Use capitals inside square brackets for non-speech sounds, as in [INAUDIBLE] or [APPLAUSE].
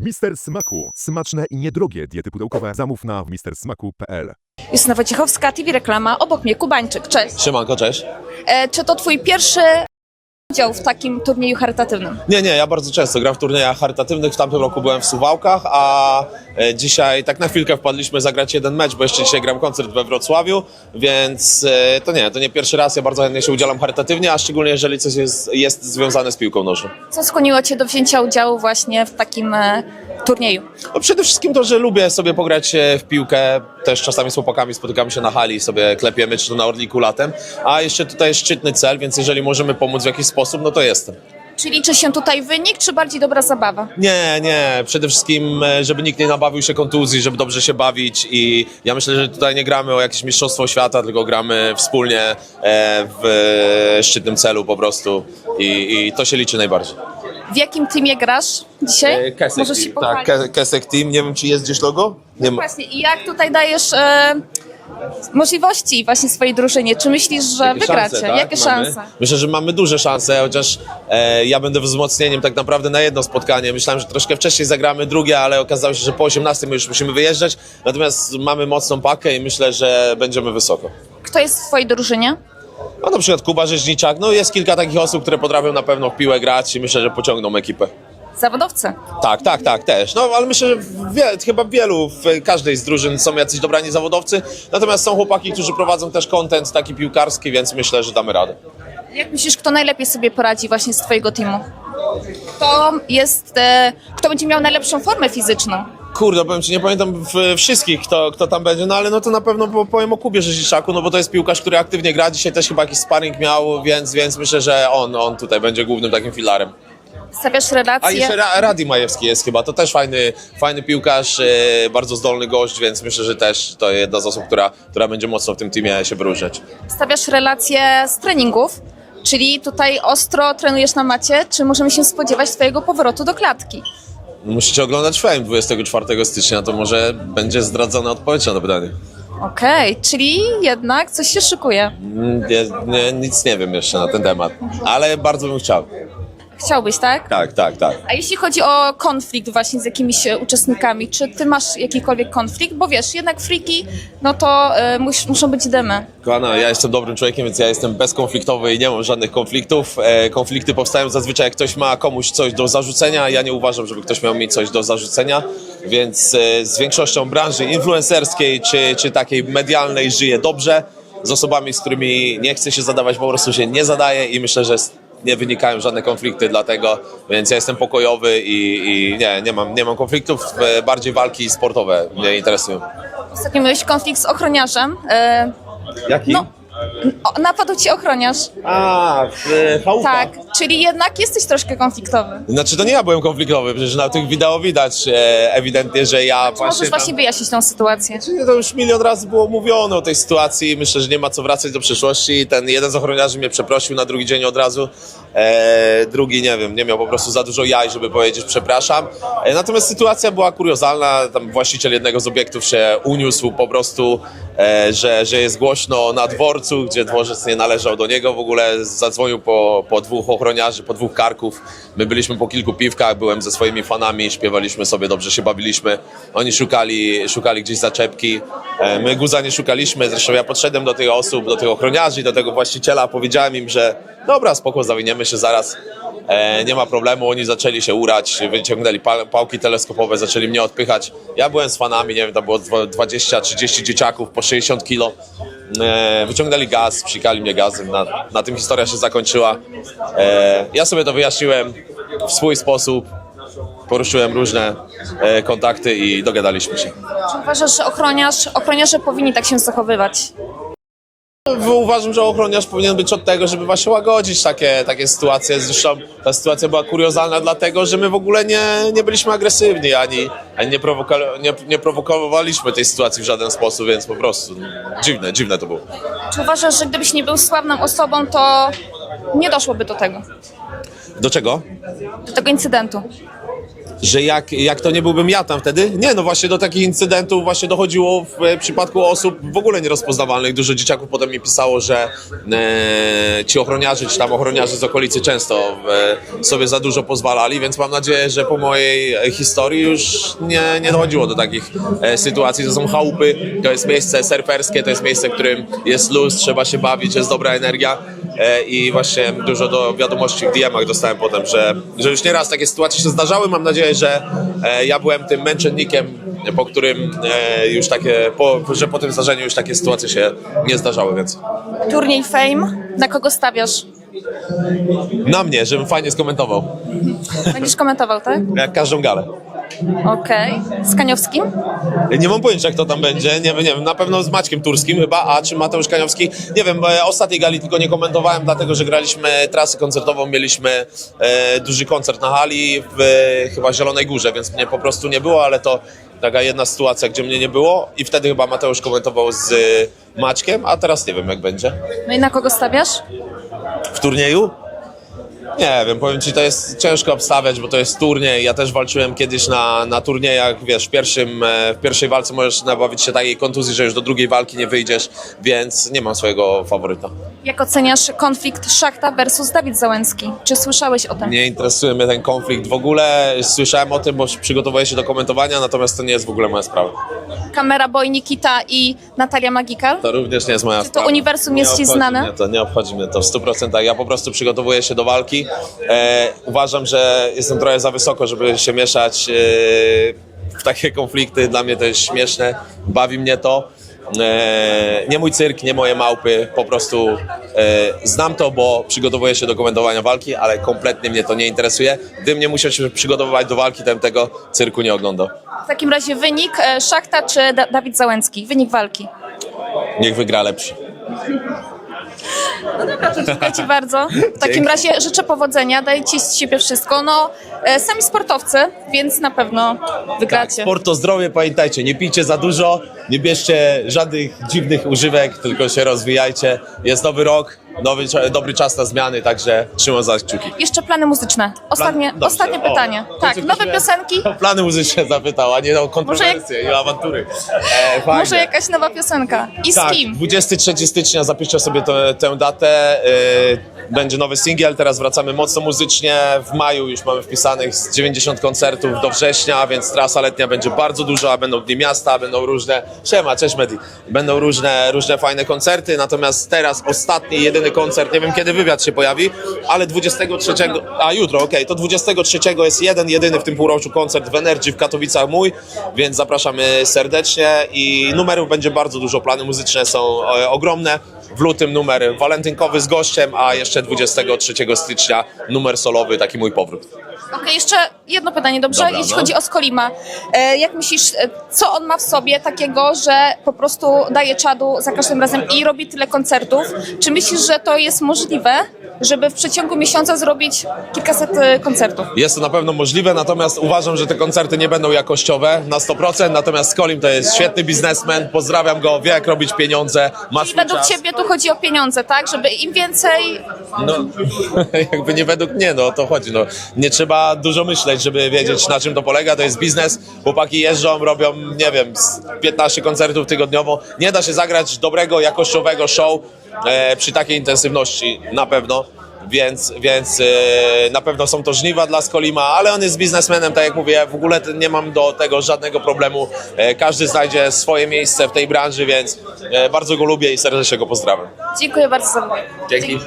Mister Smaku. Smaczne i niedrogie diety pudełkowe. Zamów na mistersmaku.pl. Justyna Wojciechowska, TV Reklama, obok mnie Kubańczyk. Cześć. Siemanko, cześć. E, czy to twój pierwszy udział w takim turnieju charytatywnym? Nie, nie, ja bardzo często gram w turniejach charytatywnych. W tamtym roku byłem w Suwałkach, a dzisiaj tak na chwilkę wpadliśmy zagrać jeden mecz, bo jeszcze dzisiaj gram koncert we Wrocławiu, więc e, to nie, to nie pierwszy raz. Ja bardzo chętnie się udzielam charytatywnie, a szczególnie jeżeli coś jest, jest związane z piłką nożną. Co skłoniło cię do wzięcia udziału właśnie w takim e, turnieju? No przede wszystkim to, że lubię sobie pograć e, w piłkę, też czasami z chłopakami spotykamy się na hali i sobie klepiemy, czy to na Orliku latem, a jeszcze tutaj jest szczytny cel, więc jeżeli możemy pomóc w jakiś sposób, no to jestem. Czy liczy się tutaj wynik, czy bardziej dobra zabawa? Nie, nie. Przede wszystkim, e, żeby nikt nie nabawił się kontuzji, żeby dobrze się bawić i ja myślę, że tutaj nie gramy o jakieś mistrzostwo świata, tylko gramy wspólnie e, w e, szczytnym celu po prostu i, i to się liczy najbardziej. W jakim teamie grasz dzisiaj? Możesz się tak? Ke- Kesek Team. Nie wiem, czy jest gdzieś logo? Nie ma. Właśnie, i jak tutaj dajesz e, możliwości właśnie swojej drużynie? Czy myślisz, że Jakie wygracie? szanse, tak? Jakie Mamy? szanse? Myślę, że mamy duże szanse, chociaż e, ja będę wzmocnieniem tak naprawdę na jedno spotkanie. Myślałem, że troszkę wcześniej zagramy drugie, ale okazało się, że po 18 my już musimy wyjeżdżać. Natomiast mamy mocną pakę i myślę, że będziemy wysoko. Kto jest w twojej drużynie? No na przykład Kuba Rzeźniczak, no jest kilka takich osób, które potrafią na pewno w piłę grać i myślę, że pociągną ekipę. Zawodowcy. Tak, tak, tak, też. No ale myślę, że wie, chyba w wielu, w każdej z drużyn są jacyś dobrani zawodowcy, natomiast są chłopaki, którzy prowadzą też content taki piłkarski, więc myślę, że damy radę. Jak myślisz, kto najlepiej sobie poradzi właśnie z twojego teamu? Kto jest, e, kto będzie miał najlepszą formę fizyczną? Kurde, powiem ci, nie pamiętam w, wszystkich, kto, kto tam będzie, no ale no to na pewno po- powiem o Kubie Rzeźniczaku, no bo to jest piłkarz, który aktywnie gra, dzisiaj też chyba jakiś sparring miał, więc, więc myślę, że on, on tutaj będzie głównym takim filarem. Stawiasz A relacje? jeszcze Ra- Radi Majewski jest chyba, to też fajny, fajny piłkarz, e, bardzo zdolny gość, więc myślę, że też to jedna z osób, która, która będzie mocno w tym teamie się wyróżniać. Stawiasz relacje z treningów, czyli tutaj ostro trenujesz na macie, czy możemy się spodziewać twojego powrotu do klatki? Musicie oglądać Fame 24 stycznia, to może będzie zdradzona odpowiedź na to pytanie. Okej, czyli jednak coś się szykuje. Mm, Nie, nie, nic nie wiem jeszcze na ten temat, ale bardzo bym chciał. Chciałbyś, tak? Tak, tak, tak. A jeśli chodzi o konflikt właśnie z jakimiś e, uczestnikami, czy ty masz jakikolwiek konflikt? Bo wiesz, jednak friki, no to e, mus, muszą być dymy. Kochana, ja jestem dobrym człowiekiem, więc ja jestem bezkonfliktowy i nie mam żadnych konfliktów. E, konflikty powstają zazwyczaj, jak ktoś ma komuś coś do zarzucenia. Ja nie uważam, żeby ktoś miał mi coś do zarzucenia, więc e, z większością branży influencerskiej czy, czy takiej medialnej żyję dobrze. Z osobami, z którymi nie chcę się zadawać, po prostu się nie zadaję i myślę, że z- nie wynikają żadne konflikty dlatego, więc ja jestem pokojowy i, i nie, nie mam, nie mam konfliktów, e, bardziej walki sportowe mnie interesują. Ostatnio miałeś konflikt z ochroniarzem. E, Jaki? no, napadł ci ochroniarz. A, w e, chałupach. Tak, czyli jednak jesteś troszkę konfliktowy. Znaczy to nie ja byłem konfliktowy, przecież na tych wideo widać e, ewidentnie, że ja Czy możesz właśnie wyjaśnić tą sytuację? tam, to już milion razy było mówione o tej sytuacji, myślę, że nie ma co wracać do przeszłości. Ten jeden z ochroniarzy mnie przeprosił na drugi dzień od razu, e, drugi nie wiem, nie miał po prostu za dużo jaj, żeby powiedzieć przepraszam. E, natomiast sytuacja była kuriozalna, tam właściciel jednego z obiektów się uniósł po prostu, że, że jest głośno na dworcu, gdzie dworzec nie należał do niego w ogóle, zadzwonił po, po dwóch ochroniarzy, po dwóch karków. My byliśmy po kilku piwkach, byłem ze swoimi fanami, śpiewaliśmy sobie, dobrze się bawiliśmy. Oni szukali, szukali gdzieś zaczepki. E, My guza nie szukaliśmy, zresztą ja podszedłem do tych osób, do tych ochroniarzy, do tego właściciela, powiedziałem im, że dobra, spoko, zawiniemy się zaraz. E, nie ma problemu, oni zaczęli się urać, wyciągnęli pa- pałki teleskopowe, zaczęli mnie odpychać. Ja byłem z fanami, nie wiem, tam było dwa- 20-30 dzieciaków po 60 kilo. E, wyciągnęli gaz, psikali mnie gazem, na, na tym historia się zakończyła. E, ja sobie to wyjaśniłem w swój sposób, poruszyłem różne e, kontakty i dogadaliśmy się. Czy uważasz, że ochroniarz, ochroniarze powinni tak się zachowywać? Uważam, że ochroniarz powinien być od tego, żeby właśnie łagodzić takie, takie sytuacje. Zresztą ta sytuacja była kuriozalna dlatego, że my w ogóle nie, nie byliśmy agresywni, ani, ani nie, prowoka- nie, nie prowokowaliśmy tej sytuacji w żaden sposób, więc po prostu dziwne, dziwne to było. Czy uważasz, że gdybyś nie był sławną osobą, to nie doszłoby do tego, Do czego? do tego incydentu? Że jak, jak to nie byłbym ja tam wtedy? Nie, no właśnie do takich incydentów właśnie dochodziło w e, przypadku osób w ogóle nierozpoznawalnych. Dużo dzieciaków potem mi pisało, że e, ci ochroniarze, czy tam ochroniarze z okolicy często e, sobie za dużo pozwalali, więc mam nadzieję, że po mojej historii już nie, nie dochodziło do takich e, sytuacji. To są chałupy, to jest miejsce surferskie, to jest miejsce, w którym jest luz, trzeba się bawić, jest dobra energia i właśnie dużo do wiadomości w DM-ach dostałem potem, że, że już nieraz takie sytuacje się zdarzały. Mam nadzieję, że e, ja byłem tym męczennikiem, po którym e, już takie, po, że po tym zdarzeniu już takie sytuacje się nie zdarzały, więc Turniej Fame, na kogo stawiasz? na mnie, żebym fajnie skomentował, Będziesz komentował, tak? jak każdą galę. Okej. Z Kaniowskim? Nie mam pojęcia, kto tam będzie. Nie, wiem, nie wiem, na pewno z Maćkiem Turskim chyba, a czy Mateusz Kaniowski? Nie wiem, bo ja ostatniej gali tylko nie komentowałem, dlatego że graliśmy trasę koncertową, mieliśmy e, duży koncert na hali w e, chyba Zielonej Górze, więc mnie po prostu nie było, ale to taka jedna sytuacja, gdzie mnie nie było i wtedy chyba Mateusz komentował z e, Maćkiem, a teraz nie wiem jak będzie. No i na kogo stawiasz? W turnieju? Nie wiem, powiem Ci, to jest ciężko obstawiać, bo to jest turniej. Ja też walczyłem kiedyś na, na turniejach, wiesz, w, pierwszym, e, w pierwszej walce możesz nabawić się takiej kontuzji, że już do drugiej walki nie wyjdziesz, więc nie mam swojego faworyta. Jak oceniasz konflikt Szachta versus Dawid Załęcki? Czy słyszałeś o tym? Nie interesuje mnie ten konflikt w ogóle. Słyszałem o tym, bo przygotowuję się do komentowania, natomiast to nie jest w ogóle moja sprawa. Kamera Boy Nikita i Natalia Magikal? To również nie jest moja Czy to sprawa. uniwersum jest ci obchodzi znane? Mnie to, nie obchodzi mnie to w 100%. Ja po prostu przygotowuję się do walki. E, uważam, że jestem trochę za wysoko, żeby się mieszać e, w takie konflikty. Dla mnie to jest śmieszne, bawi mnie to. E, nie mój cyrk, nie moje małpy, po prostu e, znam to, bo przygotowuję się do komentowania walki, ale kompletnie mnie to nie interesuje. Gdybym nie musiał się przygotowywać do walki, to bym tego cyrku nie oglądał. W takim razie wynik e, Szachta czy da Dawid Załęcki? Wynik walki. Niech wygra lepszy. Dziękuję Ci bardzo. W takim Dzięki. razie życzę powodzenia, daję Ci z siebie wszystko. No, e, sami sportowcy, więc na pewno wygracie. Sport to zdrowie, pamiętajcie, nie pijcie za dużo, nie bierzcie żadnych dziwnych używek, tylko się rozwijajcie. Jest nowy rok, nowy, dobry czas na zmiany, także trzymam za kciuki. Jeszcze plany muzyczne. Ostatnie, Dobrze. ostatnie O, pytanie. w końcu Tak, ktoś nowe mnie piosenki. [LAUGHS] Plany muzyczne zapytał, a nie o kontrowersje i awantury. E, fajnie. Może jakaś nowa piosenka. I z tak, kim? 23 stycznia zapiszcie sobie tę- tę datę. e, Będzie nowy singiel, teraz wracamy mocno muzycznie. W maju już mamy wpisanych z 90 koncertów do września, więc trasa letnia będzie bardzo duża. Będą dni miasta, będą różne. Siema, cześć Medi. Będą różne, różne fajne koncerty. Natomiast teraz ostatni, jedyny koncert, nie wiem kiedy wywiad się pojawi, ale 23, a jutro, okej, to 23 jest jeden, jedyny w tym półroczu koncert w Energy w Katowicach mój, więc zapraszamy serdecznie i numerów będzie bardzo dużo. Plany muzyczne są e, ogromne. W lutym numer walentynkowy z gościem, a jeszcze 23 stycznia numer solowy, taki mój powrót. Okej, jeszcze jedno pytanie, dobrze? Dobra, Jeśli no. chodzi o Skolima, e, jak myślisz, e, co on ma w sobie takiego, że po prostu daje czadu za każdym razem i robi tyle koncertów? Czy myślisz, że to jest możliwe, żeby w przeciągu miesiąca zrobić kilkaset e, koncertów? Jest to na pewno możliwe, natomiast uważam, że te koncerty nie będą jakościowe na 100%, natomiast Skolim to jest świetny biznesmen, pozdrawiam go, wie jak robić pieniądze, ma I swój według czas. ciebie tu chodzi o pieniądze, tak? Żeby im więcej No, [LAUGHS] jakby nie według mnie, no o to chodzi. No. Nie trzeba dużo myśleć, żeby wiedzieć na czym to polega. To jest biznes. Chłopaki jeżdżą, robią, nie wiem, z 15 koncertów tygodniowo. Nie da się zagrać dobrego, jakościowego show przy takiej intensywności, na pewno. Więc, więc e, na pewno są to żniwa dla Skolima, ale on jest biznesmenem, tak jak mówię, w ogóle nie mam do tego żadnego problemu. E, każdy znajdzie swoje miejsce w tej branży, więc e, bardzo go lubię i serdecznie go pozdrawiam. Dziękuję bardzo za wywiad. Dzięki.